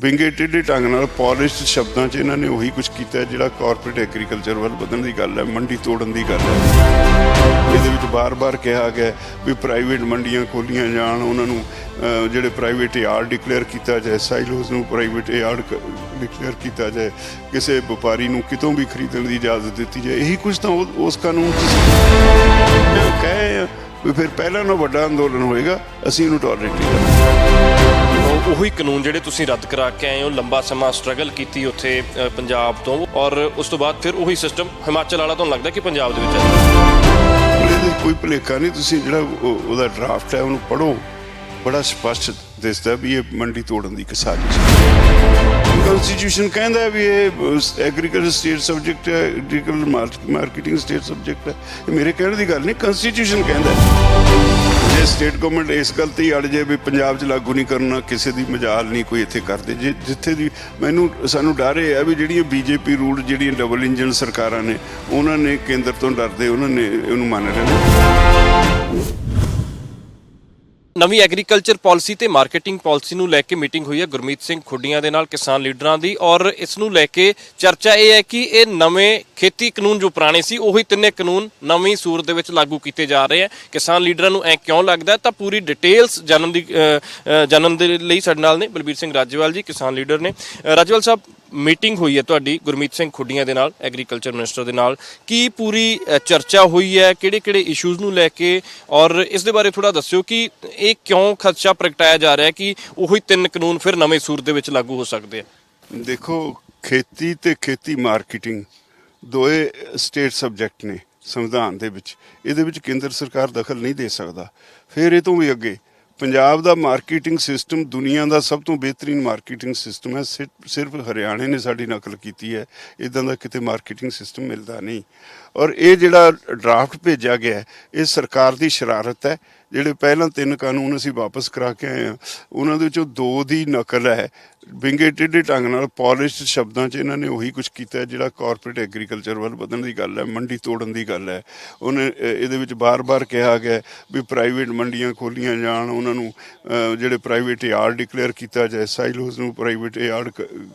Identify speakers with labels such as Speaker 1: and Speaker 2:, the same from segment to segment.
Speaker 1: ਵਿੰਗੇ ਟੇਢੇ ਢੰਗ ਨਾਲ ਪੋਲਿਸ਼ਡ ਸ਼ਬਦਾਂ 'ਚ ਇਹਨਾਂ ਨੇ ਉਹੀ ਕੁਝ ਕੀਤਾ ਜਿਹੜਾ ਕਾਰਪੋਰੇਟ ਐਗਰੀਕਲਚਰ ਵੱਲ ਵਧਣ ਦੀ ਗੱਲ ਹੈ, ਮੰਡੀ ਤੋੜਨ ਦੀ ਗੱਲ ਹੈ। ਇਹਦੇ ਵਿੱਚ ਬਾਰ-ਬਾਰ ਕਿਹਾ ਗਿਆ ਵੀ ਪ੍ਰਾਈਵੇਟ ਮੰਡੀਆਂ ਖੋਲੀਆਂ ਜਾਣ, ਉਹਨਾਂ ਨੂੰ ਜਿਹੜੇ ਪ੍ਰਾਈਵੇਟ ਯਾਰਡ ਡਿਕਲੇਅਰ ਕੀਤਾ ਜਾਏ ਸਾਈਲੋਜ਼ ਨੂੰ ਪ੍ਰਾਈਵੇਟ ਯਾਰਡ ਡਿਕਲੇਅਰ ਕੀਤਾ ਜਾਏ, ਕਿਸੇ ਵਪਾਰੀ ਨੂੰ ਕਿਤੋਂ ਵੀ ਖਰੀਦਣ ਦੀ ਇਜਾਜ਼ਤ ਦਿੱਤੀ ਜਾਏ, ਇਹੀ ਕੁਝ ਤਾਂ ਉਹ- ਉਸ ਕਾਨੂੰਨ 'ਚ ਸੀ। ਇਹ ਕਹੇ ਵੀ ਫਿਰ ਪਹਿਲਾਂ ਨਾ ਵੱਡਾ ਅੰਦੋਲਨ ਹੋਏਗਾ, ਅਸੀਂ ਇਹਨੂੰ ਟੋਲਰੇਟ ਨਹੀਂ ਕਰਾਂਗੇ।
Speaker 2: ਉਹੀ ਕਾਨੂੰਨ ਜਿਹੜੇ ਤੁਸੀਂ ਰੱਦ ਕਰਾ ਕੇ ਆਏ ਹੋ, ਲੰਬਾ ਸਮਾਂ ਸਟਰਗਲ ਕੀਤੀ ਉੱਥੇ ਪੰਜਾਬ ਤੋਂ ਔਰ ਉਸ ਤੋਂ ਬਾਅਦ ਫਿਰ ਉਹੀ ਸਿਸਟਮ ਹਿਮਾਚਲ ਵਾਲਾ ਤੁਹਾਨੂੰ ਲੱਗਦਾ ਕਿ ਪੰਜਾਬ ਦੇ ਵਿੱਚ ਹੈ
Speaker 1: ਕੋਈ ਭੁਲੇਖਾ ਨਹੀਂ, ਤੁਸੀਂ ਜਿਹੜਾ ਉਹਦਾ ਡਰਾਫਟ ਹੈ, ਉਹਨੂੰ ਪੜੋ ਬੜਾ ਸਪਸ਼ਟ ਦਿਸਦਾ ਵੀ ਇਹ ਮੰਡੀ ਤੋੜਨ ਦੀ ਇੱਕ ਸਾਜ਼ਿਸ਼ ਹੈ। ਕਨਸਟੀਟਿਊਸ਼ਨ ਕਹਿੰਦਾ ਹੈ ਵੀ ਇਹ ਐਗਰੀਕਲਚਰ ਸਟੇਟ ਸਬਜੈਕਟ ਹੈ ਐਗਰੀਕਲਚਰ ਮਾਰਕੀਟਿੰਗ ਸਟੇਟ ਸਬਜੈਕਟ ਹੈ। ਇਹ ਮੇਰੇ ਕਹਿਣ ਦੀ ਗੱਲ ਨਹੀਂ ਕਨਸਟੀਟਿਊਸ਼ਨ ਕਹਿੰਦਾ ਜੇ ਸਟੇਟ ਗਵਰਨਮੈਂਟ ਇਸ ਗੱਲ ਤੇ ਹੀ ਅੜ ਜੇ ਵੀ ਪੰਜਾਬ 'ਚ ਲਾਗੂ ਨਹੀਂ ਕਰਨਾ, ਕਿਸੇ ਦੀ ਮਜਾਲ ਨਹੀਂ ਕੋਈ ਇੱਥੇ ਕਰਦੇ, ਜੇ ਜਿੱਥੇ ਦੀ ਮੈਨੂੰ, ਸਾਨੂੰ ਡਰ ਇਹ ਹੈ ਵੀ ਜਿਹੜੀਆਂ ਬੀਜੇਪੀ ਰੂਲ ਜਿਹੜੀਆਂ ਡਬਲ ਇੰਜਨ ਸਰਕਾਰਾਂ ਨੇ, ਉਹਨਾਂ ਨੇ ਕੇਂਦਰ ਤੋਂ ਡਰਦੇ, ਉਹਨਾਂ ਨੇ ਉਹਨੂੰ ਮੰਨ ਰਹੇ ਨੇ
Speaker 2: ਨਵੀਂ ਐਗਰੀਕਲਚਰ ਪਾਲਿਸੀ ਤੇ ਮਾਰਕੀਟਿੰਗ ਪਾਲਿਸੀ ਨੂੰ ਲੈ ਕੇ ਮੀਟਿੰਗ ਹੋਈ ਹੈ ਗੁਰਮੀਤ ਸਿੰਘ ਖੁੱਡੀਆਂ ਦੇ ਨਾਲ ਕਿਸਾਨ ਲੀਡਰਾਂ ਦੀ ਔਰ ਇਸ ਨੂੰ ਲੈ ਕੇ ਚਰਚਾ ਇਹ ਹੈ ਕਿ ਇਹ ਨਵੇਂ ਖੇਤੀ ਕਾਨੂੰਨ ਜੋ ਪੁਰਾਣੇ ਸੀ, ਉਹੀ ਤਿੰਨੇ ਕਾਨੂੰਨ ਨਵੀਂ ਸੂਰਤ ਦੇ ਵਿੱਚ ਲਾਗੂ ਕੀਤੇ ਜਾ ਰਹੇ ਹੈ। ਕਿਸਾਨ ਲੀਡਰਾਂ ਨੂੰ ਐ ਕਿਉਂ ਲੱਗਦਾ ਤਾਂ ਪੂਰੀ ਡਿਟੇਲਸ ਜਨਮ ਦੀ ਜਨਮ ਦੇ ਲਈ ਸਾਡੇ ਨਾਲ ਨੇ ਬਲਬੀਰ ਸਿੰਘ ਰਾਜੇਵਾਲ ਜੀ, ਕਿਸਾਨ ਲੀਡਰ ਨੇ। ਰਾਜੇਵਾਲ ਸਾਹਿਬ ਮੀਟਿੰਗ ਹੋਈ ਹੈ ਤੁਹਾਡੀ ਗੁਰਮੀਤ ਸਿੰਘ ਖੁੱਡੀਆਂ ਦੇ ਨਾਲ ਐਗਰੀਕਲਚਰ ਮਿਨਿਸਟਰ ਦੇ ਨਾਲ। ਕੀ ਪੂਰੀ ਚਰਚਾ ਹੋਈ ਹੈ? ਕਿਹੜੇ ਕਿਹੜੇ ਇਸ਼ੂਜ਼ ਨੂੰ ਲੈ ਕੇ? ਔਰ ਇਸ ਦੇ ਬਾਰੇ ਥੋੜਾ ਦੱਸਿਓ ਕਿ ਇਹ ਕਿਉਂ ਖਦਸ਼ਾ ਪ੍ਰਗਟਾਇਆ ਜਾ ਰਿਹਾ ਹੈ ਕਿ ਉਹੀ ਤਿੰਨ ਕਾਨੂੰਨ ਫਿਰ ਨਵੇਂ ਸੂਰ ਦੇ ਵਿੱਚ ਲਾਗੂ ਹੋ ਸਕਦੇ ਆ?
Speaker 1: ਦੇਖੋ, ਖੇਤੀ ਤੇ ਖੇਤੀ ਮਾਰਕੀਟਿੰਗ ਦੋਏ ਸਟੇਟ ਸਬਜੈਕਟ ਨੇ ਸੰਵਿਧਾਨ ਦੇ ਵਿੱਚ। ਇਹਦੇ ਵਿੱਚ ਕੇਂਦਰ ਸਰਕਾਰ ਦਖਲ ਨਹੀਂ ਦੇ ਸਕਦਾ। ਫਿਰ ਇਹ ਤੋਂ ਵੀ ਅੱਗੇ ਪੰਜਾਬ ਦਾ ਮਾਰਕੀਟਿੰਗ ਸਿਸਟਮ ਦੁਨੀਆ ਦਾ ਸਭ ਤੋਂ ਬਿਹਤਰੀਨ ਮਾਰਕੀਟਿੰਗ ਸਿਸਟਮ ਹੈ। ਸਿਰ- ਸਿਰਫ ਹਰਿਆਣੇ ਨੇ ਸਾਡੀ ਨਕਲ ਕੀਤੀ ਹੈ। ਇਦਾਂ ਦਾ ਕਿਤੇ ਮਾਰਕੀਟਿੰਗ ਸਿਸਟਮ ਮਿਲਦਾ ਨਹੀਂ। ਔਰ ਇਹ ਜਿਹੜਾ ਡਰਾਫਟ ਭੇਜਿਆ ਗਿਆ ਇਹ ਸਰਕਾਰ ਦੀ ਸ਼ਰਾਰਤ ਹੈ। ਜਿਹੜੇ ਪਹਿਲਾਂ ਤਿੰਨ ਕਾਨੂੰਨ ਅਸੀਂ ਵਾਪਸ ਕਰਾ ਕੇ ਆਏ ਹਾਂ, ਉਹਨਾਂ ਦੇ ਵਿੱਚੋਂ ਦੋ ਦੀ ਨਕਲ ਹੈ। ਵਿੰਗੇ ਟੇਢੇ ਢੰਗ ਨਾਲ ਪੋਲਿਸ਼ਡ ਸ਼ਬਦਾਂ 'ਚ ਇਹਨਾਂ ਨੇ ਉਹੀ ਕੁਝ ਕੀਤਾ ਜਿਹੜਾ ਕਾਰਪੋਰੇਟ ਐਗਰੀਕਲਚਰ ਵੱਲ ਵਧਣ ਦੀ ਗੱਲ ਹੈ, ਮੰਡੀ ਤੋੜਨ ਦੀ ਗੱਲ ਹੈ। ਉਹਨੇ ਇਹਦੇ ਵਿੱਚ ਬਾਰ-ਬਾਰ ਕਿਹਾ ਗਿਆ ਵੀ ਪ੍ਰਾਈਵੇਟ ਮੰਡੀਆਂ ਖੋਲੀਆਂ ਜਾਣ, ਉਹਨਾਂ ਨੂੰ ਜਿਹੜੇ ਪ੍ਰਾਈਵੇਟ ਯਾਰਡ ਡਿਕਲੇਅਰ ਕੀਤਾ ਜਾਏ ਸਾਈਲੋਜ਼ ਨੂੰ ਪ੍ਰਾਈਵੇਟ ਯਾਰਡ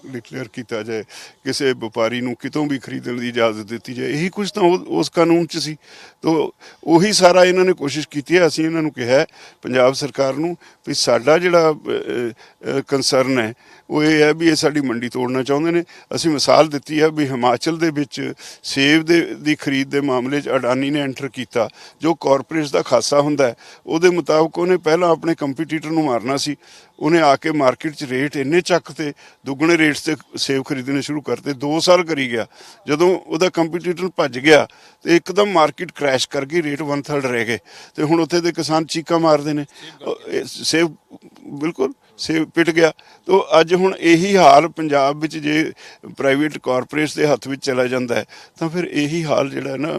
Speaker 1: ਡਿਕਲੇਅਰ ਕੀਤਾ ਜਾਏ, ਕਿਸੇ ਵਪਾਰੀ ਨੂੰ ਕਿਤੋਂ ਵੀ ਖਰੀਦਣ ਦੀ ਇਜਾਜ਼ਤ ਦਿੱਤੀ ਜਾਏ, ਇਹੀ ਕੁਝ ਤਾਂ ਉਹ- ਉਸ ਕਾਨੂੰਨ 'ਚ ਸੀ। ਤੋ, ਉਹੀ ਸਾਰਾ ਇਹਨਾਂ ਨੇ ਕੋਸ਼ਿਸ਼ ਕੀਤੀ ਹੈ, ਅਸੀਂ ਇਹਨਾਂ ਨੂੰ ਕਿਹਾ ਪੰਜਾਬ ਸਰਕਾਰ ਨੂੰ, ਵੀ ਸਾਡਾ ਜਿਹੜਾ ਕੰਸਰਨ ਹੈ, ਉਹ ਇਹ ਹੈ ਵੀ ਇਹ ਸਾਡੀ ਮੰਡੀ ਤੋੜਨਾ ਚਾਹੁੰਦੇ ਨੇ। ਅਸੀਂ ਮਿਸਾਲ ਦਿੱਤੀ ਹੈ ਵੀ ਹਿਮਾਚਲ ਦੇ ਵਿੱਚ ਸੇਬ ਦੇ, ਦੀ ਖਰੀਦ ਦੇ ਮਾਮਲੇ 'ਚ ਅਡਾਨੀ ਨੇ ਐਂਟਰ ਕੀਤਾ, ਜੋ ਕਾਰਪੋਰੇਟਸ ਦਾ ਖਾਸਾ ਹੁੰਦਾ ਹੈ। ਉਹਦੇ ਮੁਤਾਬਕ ਉਹਨੇ ਪਹਿਲਾਂ ਆਪਣੇ ਕੰਪੀਟੀਟਰ ਨੂੰ ਮਾਰਨਾ ਸੀ। ਉਹਨੇ ਆ ਕੇ ਮਾਰਕੀਟ 'ਚ ਰੇਟ ਇੰਨੇ ਚੱਕ ਤੇ, ਦੁੱਗਣੇ ਰੇਟਸ ਤੇ ਸੇਬ ਖਰੀਦਣੇ ਸ਼ੁਰੂ ਕਰਤੇ। 2 ਸਾਲ ਕਰੀ ਗਿਆ। ਜਦੋਂ ਉਹਦਾ ਕੰਪੀਟੀਟਰ ਭੱਜ ਗਿਆ, ਤੇ ਇੱਕਦਮ ਮਾਰਕੀਟ ਕ੍ਰੈਸ਼ ਕਰ ਗਈ ਰੇਟ 1/3 ਰਹਿ ਗਏ। ਤੇ ਹੁਣ ਉੱਥੇ ਦੇ ਕਿਸਾਨ ਚੀਕਾਂ ਮਾਰਦੇ ਨੇ। ਸੇਬ ਬਿਲਕੁਲ ਸੇਬ ਪਿਟ ਗਿਆ। ਤੋ ਅੱਜ ਹੁਣ ਇਹੀ ਹਾਲ ਪੰਜਾਬ ਵਿੱਚ ਜੇ ਪ੍ਰਾਈਵੇਟ ਕਾਰਪੋਰੇਟਸ ਦੇ ਹੱਥ ਵਿੱਚ ਚਲਾ ਜਾਂਦਾ ਹੈ ਤਾਂ ਫਿਰ ਇਹੀ ਹਾਲ ਜਿਹੜਾ ਨਾ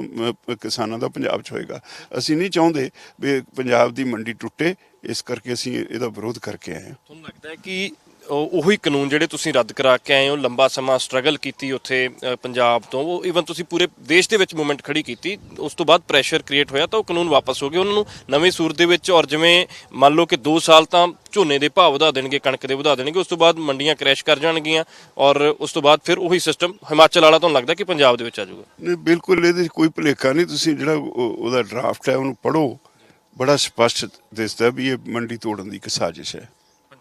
Speaker 1: ਕਿਸਾਨਾਂ ਦਾ ਪੰਜਾਬ 'ਚ ਹੋਏਗਾ। ਅਸੀਂ ਨਹੀਂ ਚਾਹੁੰਦੇ ਵੀ ਪੰਜਾਬ ਦੀ ਮੰਡੀ ਟੁੱਟੇ ਇਸ ਕਰਕੇ ਅਸੀਂ ਇਹਦਾ ਵਿਰੋਧ ਕਰਕੇ ਆਏ ਹਾਂ।
Speaker 2: ਤੁਹਾਨੂੰ ਲੱਗਦਾ ਹੈ ਕਿ ਉਹ ਉਹੀ ਕਾਨੂੰਨ ਜਿਹੜੇ ਤੁਸੀਂ ਰੱਦ ਕਰਾ ਕੇ ਆਏ ਹੋ, ਲੰਬਾ ਸਮਾਂ ਸਟਰਗਲ ਕੀਤੀ ਉੱਥੇ ਪੰਜਾਬ ਤੋਂ, ਉਹ ਇਵਨ ਤੁਸੀਂ ਪੂਰੇ ਦੇਸ਼ ਦੇ ਵਿੱਚ ਮੂਵਮੈਂਟ ਖੜੀ ਕੀਤੀ, ਉਸ ਤੋਂ ਬਾਅਦ ਪ੍ਰੈਸ਼ਰ ਕ੍ਰੀਏਟ ਹੋਇਆ ਤਾਂ ਉਹ ਕਾਨੂੰਨ ਵਾਪਸ ਹੋ ਗਏ। ਉਹਨਾਂ ਨੂੰ ਨਵੇਂ ਸੂਰ ਦੇ ਵਿੱਚ ਔਰ ਜਿਵੇਂ ਮੰਨ ਲਓ ਕਿ 2 ਸਾਲ ਤਾਂ ਝੋਨੇ ਦੇ ਭਾਅ ਵਧਾ ਦੇਣਗੇ, ਕਣਕ ਦੇ ਵਧਾ ਦੇਣਗੇ, ਉਸ ਤੋਂ ਬਾਅਦ ਮੰਡੀਆਂ ਕ੍ਰੈਸ਼ ਕਰ ਜਾਣਗੀਆਂ ਔਰ ਉਸ ਤੋਂ ਬਾਅਦ ਫਿਰ ਉਹੀ ਸਿਸਟਮ ਹਿਮਾਚਲ ਵਾਲਾ ਤੁਹਾਨੂੰ ਲੱਗਦਾ ਕਿ ਪੰਜਾਬ ਦੇ ਵਿੱਚ ਆ ਜਾਊਗਾ?
Speaker 1: ਨਹੀਂ, ਬਿਲਕੁਲ ਇਹਦੇ 'ਚ ਕੋਈ ਭੁਲੇਖਾ ਨਹੀਂ। ਤੁਸੀਂ ਜਿਹੜਾ ਉਹ- ਉਹਦਾ ਡਰਾਫਟ ਹੈ, ਉਹਨੂੰ ਪੜੋ ਬੜਾ ਸਪਸ਼ਟ ਦਿਸਦਾ ਵੀ ਇਹ ਮੰਡੀ ਤੋੜਨ ਦੀ ਇੱਕ ਸਾਜ਼ਿਸ਼ ਹੈ।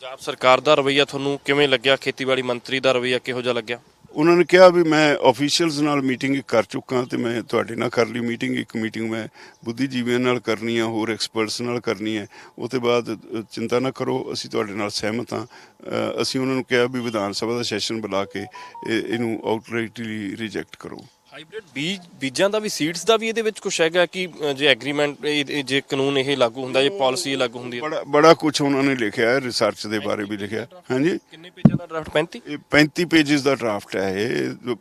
Speaker 2: ਪੰਜਾਬ ਸਰਕਾਰ ਦਾ ਰਵਈਆ ਤੁਹਾਨੂੰ ਕਿਵੇਂ ਲੱਗਿਆ? ਖੇਤੀਬਾੜੀ ਮੰਤਰੀ ਦਾ ਰਵਈਆ ਕਿਹੋ ਜਿਹਾ ਲੱਗਿਆ?
Speaker 1: ਉਹਨਾਂ ਨੇ ਕਿਹਾ ਵੀ ਮੈਂ ਆਫੀਸ਼ੀਅਲਸ ਨਾਲ ਮੀਟਿੰਗ ਕਰ ਚੁੱਕਾ ਤੇ ਮੈਂ ਤੁਹਾਡੇ ਨਾਲ ਕਰ ਲਈ ਮੀਟਿੰਗ ਇੱਕ ਮੀਟਿੰਗ ਮੈਂ ਬੁੱਧੀਜੀਵੀਆਂ ਨਾਲ ਕਰਨੀ ਆ, ਹੋਰ ਐਕਸਪਰਟਸ ਨਾਲ ਕਰਨੀ ਹੈ ਉਹ ਤੋਂ ਬਾਅਦ ਚਿੰਤਾ ਨਾ ਕਰੋ, ਅਸੀਂ ਤੁਹਾਡੇ ਨਾਲ ਸਹਿਮਤ ਹਾਂ। ਅਸੀਂ ਉਹਨਾਂ ਨੂੰ ਕਿਹਾ ਵੀ ਵਿਧਾਨ ਸਭਾ ਦਾ ਸੈਸ਼ਨ ਬੁਲਾ ਕੇ ਇਹ- ਇਹਨੂੰ ਆਊਟਰਾਈਟਲੀ ਰਿਜੈਕਟ ਕਰੋ।
Speaker 2: ਹਾਈਬ੍ਰਿਡ ਬੀਜ ਬੀਜਾਂ ਦਾ ਵੀ ਸੀਡਸ ਦਾ ਵੀ ਇਹਦੇ ਵਿੱਚ ਕੁਝ ਹੈਗਾ ਕਿ ਜੇ ਐਗਰੀਮੈਂਟ ਜੇ ਕਾਨੂੰਨ ਇਹ ਲਾਗੂ ਹੁੰਦਾ ਜੇ ਪਾਲਿਸੀ ਲਾਗੂ ਹੁੰਦੀ ਹੈ?
Speaker 1: ਬੜਾ ਬੜਾ ਕੁਝ ਉਹਨਾਂ ਨੇ ਲਿਖਿਆ ਹੈ ਰਿਸਰਚ ਦੇ ਬਾਰੇ ਵੀ ਲਿਖਿਆ ਹਾਂਜੀ।
Speaker 2: ਕਿੰਨੇ ਪੇਜਾਂ ਦਾ ਡਰਾਫਟ 35
Speaker 1: ਇਹ 35 ਪੇजेस ਦਾ ਡਰਾਫਟ ਹੈ ਇਹ।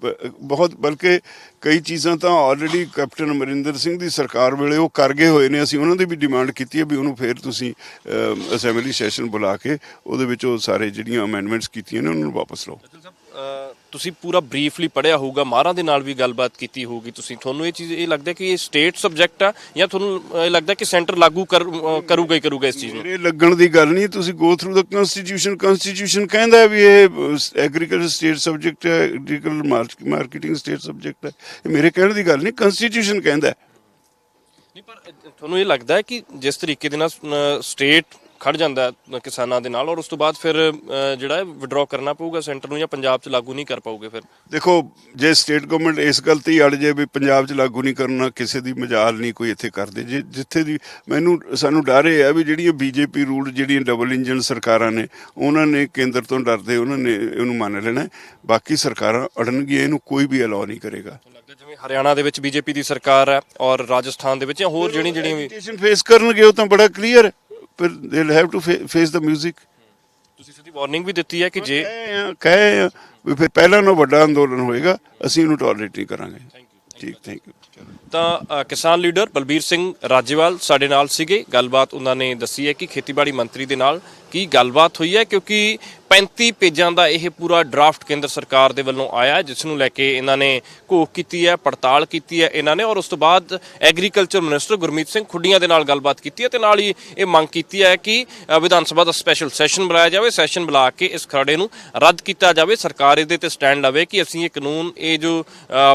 Speaker 1: ਬਹੁਤ ਬਲਕਿ ਕਈ ਚੀਜ਼ਾਂ ਤਾਂ ਆਲਰੇਡੀ ਕੈਪਟਨ ਅਮਰਿੰਦਰ ਸਿੰਘ ਦੀ ਸਰਕਾਰ ਵੇਲੇ ਉਹ ਕਰ ਗਏ ਹੋਏ ਨੇ। ਅਸੀਂ ਉਹਨਾਂ ਦੀ ਵੀ ਡਿਮਾਂਡ ਕੀਤੀ ਹੈ ਵੀ ਉਹਨੂੰ ਫੇਰ ਤੁਸੀਂ ਅਸੈਂਬਲੀ ਸੈਸ਼ਨ ਬੁਲਾ ਕੇ ਉਹਦੇ ਵਿੱਚ ਉਹ ਸਾਰੇ ਜਿਹੜੀਆਂ ਅਮੈਂਡਮੈਂਟਸ ਕੀਤੀਆਂ ਨੇ ਉਹਨਾਂ ਨੂੰ ਵਾਪਸ ਲਓ।
Speaker 2: ਤੁਸੀਂ ਪੂਰਾ ਬਰੀਫਲੀ ਪੜਿਆ ਹੋਊਗਾ ਮਾਹਰਾਂ ਦੇ ਨਾਲ ਵੀ ਗੱਲਬਾਤ ਕੀਤੀ ਹੋਊਗੀ ਤੁਸੀਂ। ਤੁਹਾਨੂੰ ਇਹ ਚੀਜ਼ ਇਹ ਲੱਗਦਾ ਕਿ ਇਹ ਸਟੇਟ ਸਬਜੈਕਟ ਆ ਜਾਂ ਤੁਹਾਨੂੰ ਇਹ ਲੱਗਦਾ ਕਿ ਸੈਂਟਰ ਲਾਗੂ ਕਰੂਗਾ ਹੀ ਕਰੂਗਾ ਇਸ ਚੀਜ਼ ਨੂੰ?
Speaker 1: ਮੇਰੇ ਲੱਗਣ ਦੀ ਗੱਲ ਨਹੀਂ ਤੁਸੀਂ go through the constitution constitution ਕਹਿੰਦਾ ਵੀ ਇਹ ਐਗਰੀਕਲਚਰ ਸਟੇਟ ਸਬਜੈਕਟ ਹੈ ਐਗਰੀਕਲਚਰ ਮਾਰਕੀਟਿੰਗ ਸਟੇਟ ਸਬਜੈਕਟ ਹੈ। ਇਹ ਮੇਰੇ ਕਹਿਣ ਦੀ ਗੱਲ ਨਹੀਂ ਕਨਸਟੀਟਿਊਸ਼ਨ ਕਹਿੰਦਾ।
Speaker 2: ਨਹੀਂ ਪਰ ਤੁਹਾਨੂੰ ਇਹ ਲੱਗਦਾ ਹੈ ਕਿ ਜਿਸ ਤਰੀਕੇ ਦੇ ਨਾਲ ਸਟੇਟ ਖੜ ਜਾਂਦਾ ਹੈ ਕਿਸਾਨਾਂ ਦੇ ਨਾਲ ਔਰ ਉਸ ਤੋਂ ਬਾਅਦ ਫਿਰ ਜਿਹੜਾ ਹੈ ਵਿਡਰਾਅ ਕਰਨਾ ਪਊਗਾ ਸੈਂਟਰ ਨੂੰ ਜਾਂ ਪੰਜਾਬ 'ਚ ਲਾਗੂ ਨਹੀਂ ਕਰ ਪਾਊਗੇ ਫਿਰ?
Speaker 1: ਦੇਖੋ ਜੇ ਸਟੇਟ ਗਵਰਨਮੈਂਟ ਇਸ ਗੱਲ ਤੇ ਹੀ ਅੜ ਜੇ ਵੀ ਪੰਜਾਬ 'ਚ ਲਾਗੂ ਨਹੀਂ ਕਰਨਾ ਕਿਸੇ ਦੀ ਮਜਾਲ ਨਹੀਂ ਕੋਈ ਇੱਥੇ ਕਰਦੇ। ਜੇ ਜਿੱਥੇ ਦੀ ਮੈਨੂੰ ਸਾਨੂੰ ਡਰ ਇਹ ਹੈ ਵੀ ਜਿਹੜੀਆਂ ਬੀਜੇਪੀ ਰੂਲ ਜਿਹੜੀਆਂ ਡਬਲ ਇੰਜਨ ਸਰਕਾਰਾਂ ਨੇ ਉਹਨਾਂ ਨੇ ਕੇਂਦਰ ਤੋਂ ਡਰਦੇ ਉਹਨਾਂ ਨੇ ਇਹਨੂੰ ਮੰਨ ਲੈਣਾ ਹੈ। ਬਾਕੀ ਸਰਕਾਰਾਂ ਅੜਨਗੀਆਂ ਇਹਨੂੰ ਕੋਈ ਵੀ ਅਲਾਉ ਨਹੀਂ ਕਰੇਗਾ।
Speaker 2: ਲੱਗਦਾ ਜਿਵੇਂ ਹਰਿਆਣਾ ਦੇ ਵਿੱਚ ਬੀਜੇਪੀ ਦੀ ਸਰਕਾਰ ਹੈ ਔਰ ਰਾਜਸਥਾਨ ਦੇ ਵਿੱਚ ਹੋਰ ਜਿਹੜੀਆਂ ਜਿਹੜੀਆਂ ਵੀ
Speaker 1: ਫੇਸ ਕਰਨਗੇ ਉਹ ਤਾਂ ਬੜਾ ਕਲੀਅਰ ਪਰ they will have to face the 뮤직
Speaker 2: ਤੁਸੀਂ ਸਿੱਧੀ ਵਾਰਨਿੰਗ ਵੀ ਦਿੱਤੀ ਹੈ ਕਿ ਜੇ
Speaker 1: ਕਹੇ ਆ ਕਹੇ ਆ ਵੀ ਫਿਰ ਪਹਿਲਾਂ ਨਾਲੋਂ ਵੱਡਾ ਅੰਦੋਲਨ ਹੋਏਗਾ ਅਸੀਂ ਇਹਨੂੰ ਟੋਲਰੇਟ ਨਹੀਂ ਕਰਾਂਗੇ। ਠੀਕ ਥੈਂਕ ਯੂ
Speaker 2: ਤਾਂ ਅ, ਕਿਸਾਨ ਲੀਡਰ ਬਲਬੀਰ ਸਿੰਘ ਰਾਜੇਵਾਲ ਸਾਡੇ ਨਾਲ ਸੀਗੇ। ਗੱਲਬਾਤ ਉਹਨਾਂ ਨੇ ਦੱਸੀ ਹੈ ਕਿ ਖੇਤੀਬਾੜੀ ਮੰਤਰੀ ਦੇ ਨਾਲ ਕੀ ਗੱਲਬਾਤ ਹੋਈ ਹੈ? ਕਿਉਂਕਿ 35 ਪੇਜਾਂ ਦਾ ਇਹ ਪੂਰਾ ਡਰਾਫਟ ਕੇਂਦਰ ਸਰਕਾਰ ਦੇ ਵੱਲੋਂ ਆਇਆ ਹੈ, ਜਿਸ ਨੂੰ ਲੈ ਕੇ ਇਹਨਾਂ ਨੇ ਘੋਖ ਕੀਤੀ ਹੈ, ਪੜਤਾਲ ਕੀਤੀ ਹੈ ਇਹਨਾਂ ਨੇ ਔਰ ਉਸ ਤੋਂ ਬਾਅਦ ਐਗਰੀਕਲਚਰ ਮਿਨਿਸਟਰ ਗੁਰਮੀਤ ਸਿੰਘ ਖੁੱਡੀਆਂ ਦੇ ਨਾਲ ਗੱਲਬਾਤ ਕੀਤੀ ਹੈ ਤੇ ਨਾਲ ਹੀ ਇਹ ਮੰਗ ਕੀਤੀ ਹੈ ਕਿ ਵਿਧਾਨ ਸਭਾ ਦਾ ਸਪੈਸ਼ਲ ਸੈਸ਼ਨ ਬੁਲਾਇਆ ਜਾਵੇ। ਸੈਸ਼ਨ ਬੁਲਾ ਕੇ ਇਸ ਖਰੜੇ ਨੂੰ ਰੱਦ ਕੀਤਾ ਜਾਵੇ। ਸਰਕਾਰ ਇਹਦੇ ਤੇ ਸਟੈਂਡ ਲਵੇ ਕਿ ਅਸੀਂ ਇਹ ਕਾਨੂੰਨ, ਇਹ ਜੋ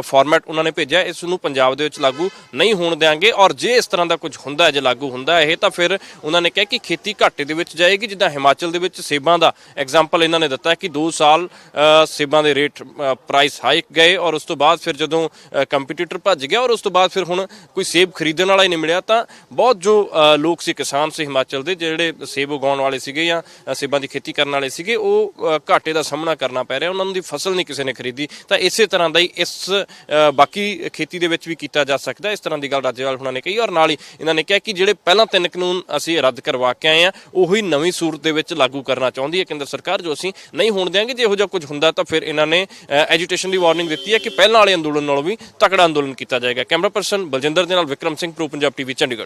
Speaker 2: ਫਾਰਮੈਟ ਉਹਨਾਂ ਨੇ ਭੇਜਿਆ, ਇਸ ਨੂੰ ਪੰਜਾਬ ਦੇ ਵਿੱਚ ਲਾਗੂ ਨਹੀਂ ਹੋਣ ਦੇਵਾਂਗੇ ਔਰ ਜੇ ਇਸ ਤਰ੍ਹਾਂ ਦਾ ਕੁਝ ਹੁੰਦਾ ਹੈ, ਜੇ ਲਾਗੂ ਹੁੰਦਾ ਇਹ, ਤਾਂ ਫਿਰ ਉਹਨਾਂ ਨੇ ਕਿਹਾ ਕਿ ਖੇਤੀ ਘਾਟੇ ਦੇ ਵਿੱਚ ਜਾਏਗੀ, ਜਿੱਦਾਂ ਹਿਮਾਚਲ ਦੇ ਵਿੱਚ ਸੇਬਾਂ ਦਾ ਐਗਜ਼ਾਮਪਲ ਇਹਨਾਂ ਨੇ ਦਿੱਤਾ ਕਿ 2 ਸਾਲ ਸੇਬਾਂ ਦੇ ਰੇਟ ਪ੍ਰਾਈਸ ਹਾਈਕ ਗਏ ਔਰ ਉਸ ਤੋਂ ਬਾਅਦ ਫਿਰ ਜਦੋਂ ਕੰਪੀਟੀਟਰ ਭੱਜ ਗਿਆ ਔਰ ਉਸ ਤੋਂ ਬਾਅਦ ਫਿਰ ਹੁਣ ਕੋਈ ਸੇਬ ਖਰੀਦਣ ਵਾਲਾ ਹੀ ਨਹੀਂ ਮਿਲਿਆ, ਤਾਂ ਬਹੁਤ ਜੋ ਲੋਕ ਸੀ, ਕਿਸਾਨ ਸੀ ਹਿਮਾਚਲ ਦੇ, ਜਿਹੜੇ ਸੇਬ ਉਗਾਉਣ ਵਾਲੇ ਸੀਗੇ ਜਾਂ ਸੇਬਾਂ ਦੀ ਖੇਤੀ ਕਰਨ ਵਾਲੇ ਸੀਗੇ, ਉਹ ਘਾਟੇ ਦਾ ਸਾਹਮਣਾ ਕਰਨਾ ਪੈ ਰਿਹਾ, ਉਹਨਾਂ ਦੀ ਫਸਲ ਨਹੀਂ ਕਿਸੇ ਨੇ ਖਰੀਦੀ, ਤਾਂ ਇਸੇ ਤਰ੍ਹਾਂ ਦਾ ਹੀ ਇਸ ਬਾਕੀ ਖੇਤੀ ਦੇ ਵਿੱਚ ਵੀ ਕੀਤਾ ਜਾ ਸਕਦਾ, ਇਸ ਤਰ੍ਹਾਂ ਦੀ ਗੱਲ ਰਾਜੇਵਾਲ ਹੁਣਾਂ ਨੇ ਕਹੀ ਔਰ ਨਾਲ ਹੀ ਇਹਨਾਂ ਨੇ ਕਿਹਾ ਕਿ ਜਿਹੜੇ ਪਹਿਲਾਂ ਤਿੰਨ ਕਾਨੂੰਨ ਅਸੀਂ ਰੱਦ ਕਰਵਾ ਕੇ ਆਏ ਆ ਉਹੀ ਨਵੀਂ ਸੂਰਤ ਦੇ ਵਿੱਚ ਲਾਗੂ ਕਰਨਾ ਚਾਹੁੰਦੀ ਹੈ ਕੇਂਦਰ ਸਰਕਾਰ, ਜੋ ਅਸੀਂ ਨਹੀਂ ਹੋਣ ਦਿਆਂਗੇ। ਜੇ ਇਹੋ ਜਿਹਾ ਕੁਝ ਹੁੰਦਾ ਤਾਂ ਫਿਰ ਇਹਨਾਂ ਨੇ ਐਜੀਟੇਸ਼ਨ ਦੀ ਵਾਰਨਿੰਗ ਦਿੱਤੀ ਹੈ ਕਿ ਪਹਿਲਾਂ ਵਾਲੇ ਅੰਦੋਲਨ ਨਾਲੋਂ ਵੀ ਤਕੜਾ ਅੰਦੋਲਨ ਕੀਤਾ ਜਾਏਗਾ। ਕੈਮਰਾ ਪਰਸਨ ਬਲਜਿੰਦਰ ਦੇ ਨਾਲ ਵਿਕਰਮ ਸਿੰਘ, ਪ੍ਰੋ ਪੰਜਾਬ ਟੀਵੀ ਚੰਡੀਗੜ੍ਹ।